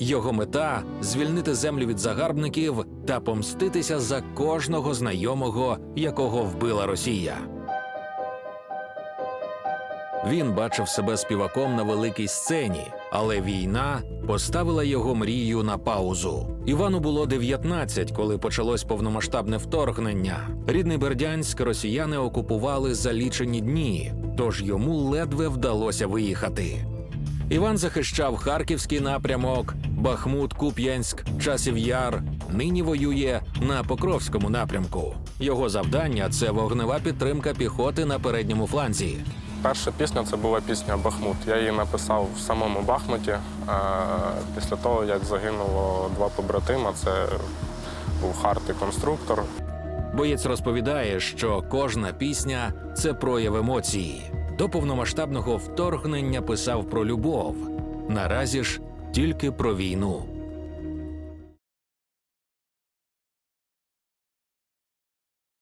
Його мета звільнити землю від загарбників та помститися за кожного знайомого, якого вбила Росія. Він бачив себе співаком на великій сцені, але війна поставила його мрію на паузу. Івану було 19, коли почалось повномасштабне вторгнення. Рідний Бердянськ росіяни окупували за лічені дні, тож йому ледве вдалося виїхати. Іван захищав Харківський напрямок, Бахмут, Куп'янськ, Часів Яр. Нині воює на Покровському напрямку. Його завдання це вогнева підтримка піхоти на передньому фланзі. Перша пісня це була пісня Бахмут. Я її написав в самому Бахмуті. е, Після того, як загинуло два побратима, це був Харт і конструктор. Боєць розповідає, що кожна пісня це прояв емоції. До повномасштабного вторгнення писав про любов. Наразі ж тільки про війну.